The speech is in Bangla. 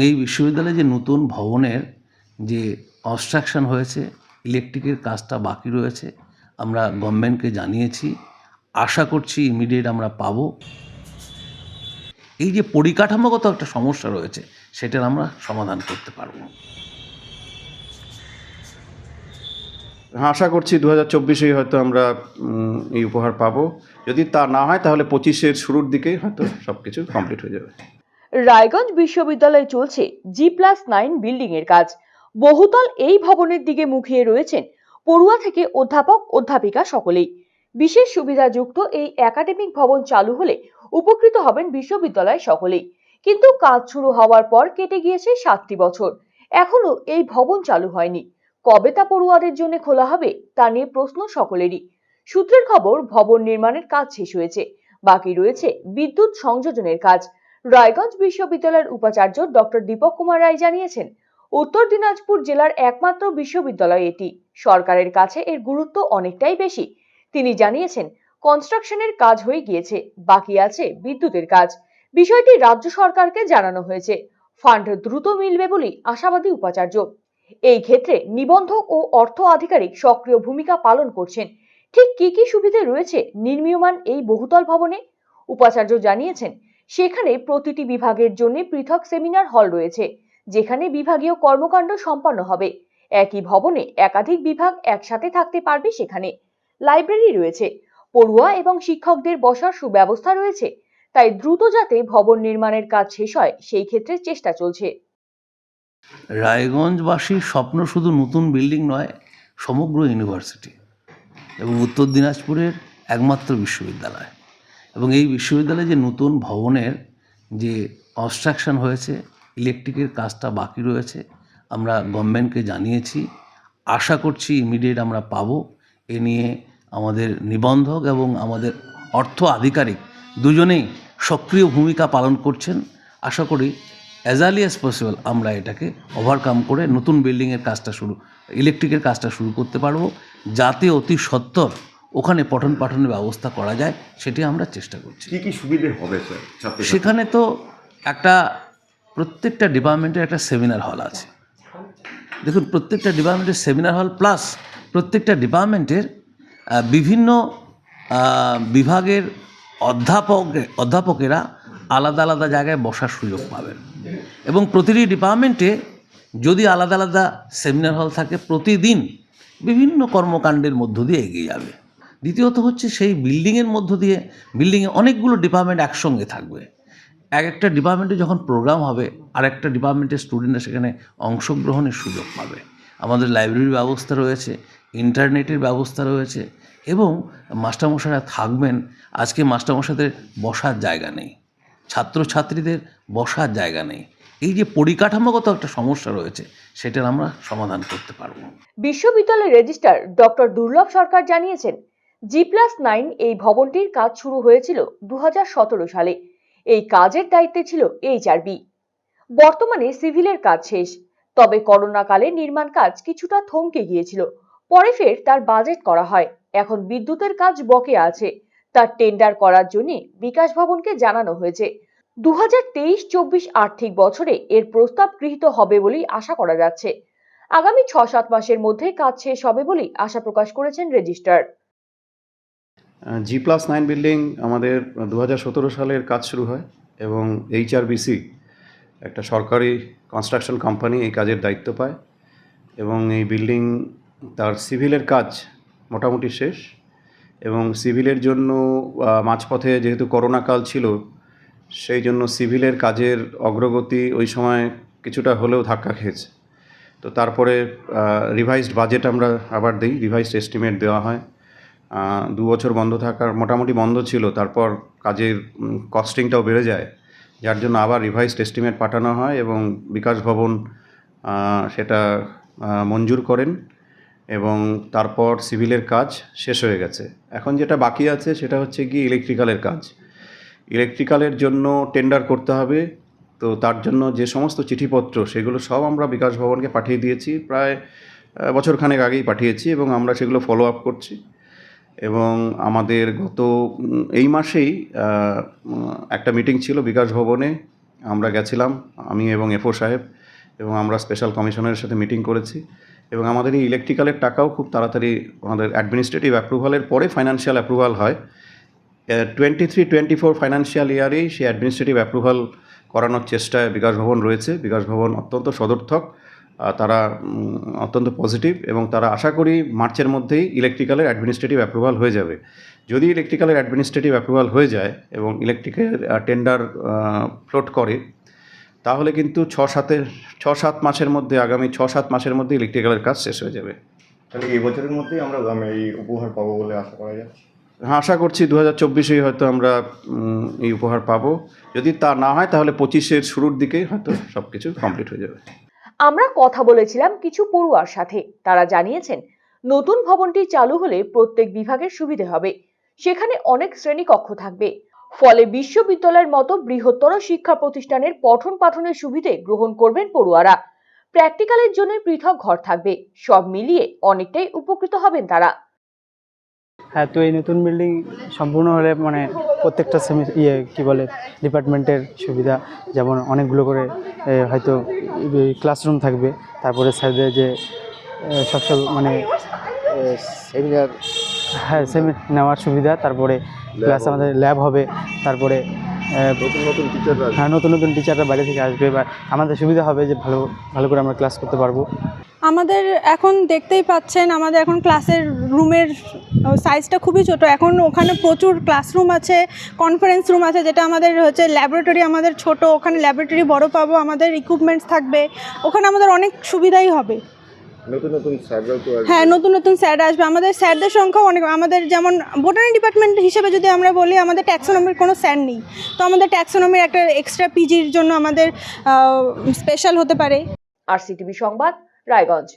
এই বিশ্ববিদ্যালয়ে যে নতুন ভবনের যে কনস্ট্রাকশন হয়েছে ইলেকট্রিকের কাজটা বাকি রয়েছে, আমরা গভর্নমেন্টকে জানিয়েছি। আশা করছি ইমিডিয়েট আমরা পাবো। এই যে পরিকাঠামোগত একটা সমস্যা রয়েছে, সেটার আমরা সমাধান করতে পারব। হ্যাঁ আশা করছি দু হাজার চব্বিশেই হয়তো আমরা এই উপহার পাবো। যদি তা না হয়, তাহলে পঁচিশের শুরুর দিকেই হয়তো সব কিছু কমপ্লিট হয়ে যাবে। রায়গঞ্জ বিশ্ববিদ্যালয়ে চলছে জি প্লাস নাইন বিল্ডিং এর কাজ। বহুতল এই ভবনের দিকে মুখিয়ে রয়েছেন পড়ুয়া থেকে অধ্যাপক, অধ্যাপিকা সকলেই। বিশেষ সুবিধাযুক্ত এই একাডেমিক ভবন চালু হলে উপকৃত হবেন বিশ্ববিদ্যালয় সকলেই। কিন্তু কাজ শুরু হওয়ার পর কেটে গিয়েছে সাতটি বছর। এখনও এই ভবন চালু হয়নি। কবে তা পড়ুয়াদের জন্য খোলা হবে, তা নিয়ে প্রশ্ন সকলেরই। সূত্রের খবর, ভবন নির্মাণের কাজ শেষ হয়েছে। বাকি রয়েছে বিদ্যুৎ সংযোজনের কাজ। রায়গঞ্জ বিশ্ববিদ্যালয়ের উপাচার্য ডক্টর দীপক কুমার রায় জানিয়েছেন, উত্তর দিনাজপুর জেলার একমাত্র বিশ্ববিদ্যালয় এটি। সরকারের কাছে এর গুরুত্ব অনেকটাই বেশি। তিনি জানিয়েছেন, কনস্ট্রাকশনের কাজ হয়ে গিয়েছে, বাকি আছে বিদ্যুতের কাজ। বিষয়টি রাজ্য সরকারকে জানানো হয়েছে। ফান্ড দ্রুত মিলবে বলেই আশাবাদী উপাচার্য। এই ক্ষেত্রে নিবন্ধক ও অর্থ আধিকারিক সক্রিয় ভূমিকা পালন করছেন। ঠিক কি কি সুবিধে রয়েছে নির্মীয়মান এই বহুতল ভবনে? উপাচার্য জানিয়েছেন সেখানে প্রতিটি বিভাগের জন্য পৃথক সেমিনার হল রয়েছে, যেখানে বিভাগীয় কর্মকাণ্ড সম্পন্ন হবে। একই ভবনে একাধিক বিভাগ একসাথে থাকতে পারবে সেখানে। লাইব্রেরি রয়েছে, পড়ুয়া এবং শিক্ষকদের বসার সুব্যবস্থা রয়েছে, তাই দ্রুত যাতে ভবন নির্মাণের কাজ শেষ হয়, সেই ক্ষেত্রে চেষ্টা চলছে। রায়গঞ্জবাসীর স্বপ্ন শুধু নতুন বিল্ডিং নয়, সমগ্র ইউনিভার্সিটি এবং উত্তর দিনাজপুরের একমাত্র বিশ্ববিদ্যালয়। এবং এই বিশ্ববিদ্যালয়ে যে নতুন ভবনের যে কনস্ট্রাকশন হয়েছে ইলেকট্রিকের কাজটা বাকি রয়েছে, আমরা গভর্নমেন্টকে জানিয়েছি। আশা করছি ইমিডিয়েট আমরা পাবো। এ নিয়ে আমাদের নিবন্ধক এবং আমাদের অর্থ আধিকারিক দুজনেই সক্রিয় ভূমিকা পালন করছেন। আশা করি অ্যাজ আর্লি অ্যাজ পসিবল আমরা এটাকে ওভারকাম করে নতুন বিল্ডিংয়ের কাজটা শুরু ইলেকট্রিকের কাজটা শুরু করতে পারব। যাতে অতি সত্বর ওখানে পঠন পাঠনের ব্যবস্থা করা যায় সেটি আমরা চেষ্টা করছি। কি কি সুবিধে হবে স্যার সেখানে তো একটা প্রত্যেকটা ডিপার্টমেন্টের একটা সেমিনার হল আছে। দেখুন প্রত্যেকটা ডিপার্টমেন্টের সেমিনার হল প্লাস প্রত্যেকটা ডিপার্টমেন্টের বিভিন্ন বিভাগের অধ্যাপক অধ্যাপকেরা আলাদা আলাদা জায়গায় বসার সুযোগ পাবেন। এবং প্রতিটি ডিপার্টমেন্টে যদি আলাদা আলাদা সেমিনার হল থাকে প্রতিদিন বিভিন্ন কর্মকাণ্ডের মধ্য দিয়ে এগিয়ে যাবে। দ্বিতীয়ত হচ্ছে সেই বিল্ডিংয়ের মধ্য দিয়ে বিল্ডিংয়ে অনেকগুলো ডিপার্টমেন্ট একসঙ্গে থাকবে। এক একটা ডিপার্টমেন্টে যখন প্রোগ্রাম হবে, আর একটা ডিপার্টমেন্টের স্টুডেন্টরা সেখানে অংশগ্রহণের সুযোগ পাবে। আমাদের লাইব্রেরির ব্যবস্থা রয়েছে ইন্টারনেটের ব্যবস্থা রয়েছে, এবং মাস্টারমশাইরা থাকবেন। আজকে মাস্টারমশাইদের বসার জায়গা নেই, ছাত্রছাত্রীদের বসার জায়গা নেই। এই যে পরিকাঠামোগত একটা সমস্যা রয়েছে, সেটার আমরা সমাধান করতে পারব। বিশ্ববিদ্যালয়ের রেজিস্ট্রার ডক্টর দুর্লভ সরকার জানিয়েছেন জি প্লাস নাইন এই ভবনটির কাজ শুরু হয়েছিল দু হাজার সতেরো সালে। এই কাজের দায়িত্বে ছিল এইচআরবি বর্তমানে সিভিলের কাজ শেষ, তবে করোনাকালে নির্মাণ কাজ কিছুটা থমকে গিয়েছিল। পরে ফের তার বাজেট করা হয়। এখন বিদ্যুতের কাজ বকেয়া আছে। তার টেন্ডার করার জন্য বিকাশ ভবনকে জানানো হয়েছে। দু হাজার তেইশ চব্বিশ আর্থিক বছরে এর প্রস্তাব গৃহীত হবে বলেই আশা করা যাচ্ছে। আগামী ছ সাত মাসের মধ্যে কাজ শেষ হবে বলেই আশা প্রকাশ করেছেন registrar. G plus nine building আমাদের দু হাজার সতেরো সালের কাজ শুরু হয় এবং এইচআরবিসি একটা সরকারি কনস্ট্রাকশন কোম্পানি এই কাজের দায়িত্ব পায় এবং এই বিল্ডিং তার সিভিলের কাজ মোটামুটি শেষ এবং সিভিলের জন্য মাঝপথে যেহেতু করোনাকাল ছিল, সেই জন্য সিভিলের কাজের অগ্রগতি ওই সময় কিছুটা হলেও ধাক্কা খেয়েছে। তো তারপরে রিভাইজড বাজেট আমরা আবার দিই রিভাইজড এস্টিমেট দেওয়া হয়। দু বছর বন্ধ থাকার মোটামুটি বন্ধ ছিল, তারপর কাজের কস্টিংটাও বেড়ে যায়। যার জন্য আবার রিভাইজড এস্টিমেট পাঠানো হয় এবং বিকাশ ভবন সেটা মঞ্জুর করেন এবং তারপর সিভিলের কাজ শেষ হয়ে গেছে। এখন যেটা বাকি আছে সেটা হচ্ছে কি ইলেকট্রিক্যালের কাজ। ইলেকট্রিক্যালের জন্য টেন্ডার করতে হবে, তো তার জন্য যে সমস্ত চিঠিপত্র, সেগুলো সব আমরা বিকাশ ভবনকে পাঠিয়ে দিয়েছি। প্রায় বছরখানেক আগেই পাঠিয়েছি এবং আমরা সেগুলো ফলো আপ করছি। এবং আমাদের গত এই মাসেই একটা মিটিং ছিল বিকাশ ভবনে। আমরা গেছিলাম, আমি এবং এফও সাহেব, এবং আমরা স্পেশাল কমিশনারের সাথে মিটিং করেছি। এবং আমাদের এই ইলেকট্রিক্যালের টাকাও খুব তাড়াতাড়ি আমাদের অ্যাডমিনিস্ট্রেটিভ অ্যাপ্রুভালের পরে ফাইন্যান্সিয়াল অ্যাপ্রুভাল হয়। Twenty three twenty four financial ইয়ারেই সেই অ্যাডমিনিস্ট্রেটিভ অ্যাপ্রুভাল করানোর চেষ্টায় বিকাশ ভবন রয়েছে। বিকাশ ভবন অত্যন্ত সদর্থক। তারা অত্যন্ত পজিটিভ এবং তারা আশা করি মার্চের মধ্যেই ইলেকট্রিক্যালের অ্যাডমিনিস্ট্রেটিভ অ্যাপ্রুভাল হয়ে যাবে। যদি ইলেকট্রিক্যালের অ্যাডমিনিস্ট্রেটিভ অ্যাপ্রুভাল হয়ে যায় এবং ইলেকট্রিকের টেন্ডার ফ্লোট করে তাহলে কিন্তু ছ সাতের ছ সাত মাসের মধ্যে আগামী ছ সাত মাসের মধ্যে ইলেকট্রিক্যালের কাজ শেষ হয়ে যাবে। তাহলে এই বছরের মধ্যেই আমরা আমি এই উপহার পাবো বলে আশা করা যাচ্ছে? হ্যাঁ আশা করছি দু হাজার চব্বিশেই হয়তো আমরা এই উপহার পাবো। যদি তা না হয় তাহলে পঁচিশের শুরুর দিকে হয়তো সব কিছু কমপ্লিট হয়ে যাবে। আমরা কথা বলেছিলাম কিছু পড়ুয়ার সাথে। তারা জানিয়েছেন, নতুন ভবনটি চালু হলে প্রত্যেক বিভাগের সুবিধে হবে। সেখানে অনেক শ্রেণীকক্ষ থাকবে। ফলে বিশ্ববিদ্যালয়ের মতো বৃহত্তর শিক্ষা প্রতিষ্ঠানের পঠন পাঠনের সুবিধে গ্রহণ করবেন পড়ুয়ারা। প্র্যাকটিক্যালের জন্য পৃথক ঘর থাকবে। সব মিলিয়ে অনেকটাই উপকৃত হবেন তারা। হ্যাঁ তো এই নতুন বিল্ডিং সম্পূর্ণ হলে মানে প্রত্যেকটা সেমি ইয়ে কী বলে ডিপার্টমেন্টের সুবিধা। যেমন অনেকগুলো করে হয়তো ক্লাসরুম থাকবে। তারপরে স্যারদের যে সব সব মানে সেমিনার হ্যাঁ সেমি নেওয়ার সুবিধা। তারপরে প্লাস আমাদের ল্যাব হবে। তারপরে নতুন টিচাররা হ্যাঁ নতুন নতুন টিচাররা বাইরে থেকে আসবে। বা আমাদের সুবিধা হবে যে ভালো ভালো করে আমরা ক্লাস করতে পারব। আমাদের এখন দেখতেই পাচ্ছেন আমাদের এখন ক্লাসের রুমের সাইজটা খুবই ছোট। এখন ওখানে প্রচুর ক্লাসরুম আছে কনফারেন্স রুম আছে যেটা আমাদের হচ্ছে ল্যাবরেটরি আমাদের ছোট ওখানে ল্যাবরেটরি বড় পাবো আমাদের ইকুইপমেন্টস থাকবে। ওখানে আমাদের অনেক সুবিধাই হবে। নতুন নতুন স্যাররাও তো হ্যাঁ নতুন নতুন স্যার আসবে। আমাদের স্যারদের সংখ্যাও অনেক আমাদের যেমন বোটানি ডিপার্টমেন্ট হিসেবে যদি আমরা বলি আমাদের ট্যাক্সোনমির কোনো স্যার নেই। তো আমাদের ট্যাক্সোনমির একটা এক্সট্রা পিজির জন্য আমাদের স্পেশাল হতে পারে। আর সিটিভি সংবাদ রায়গঞ্জ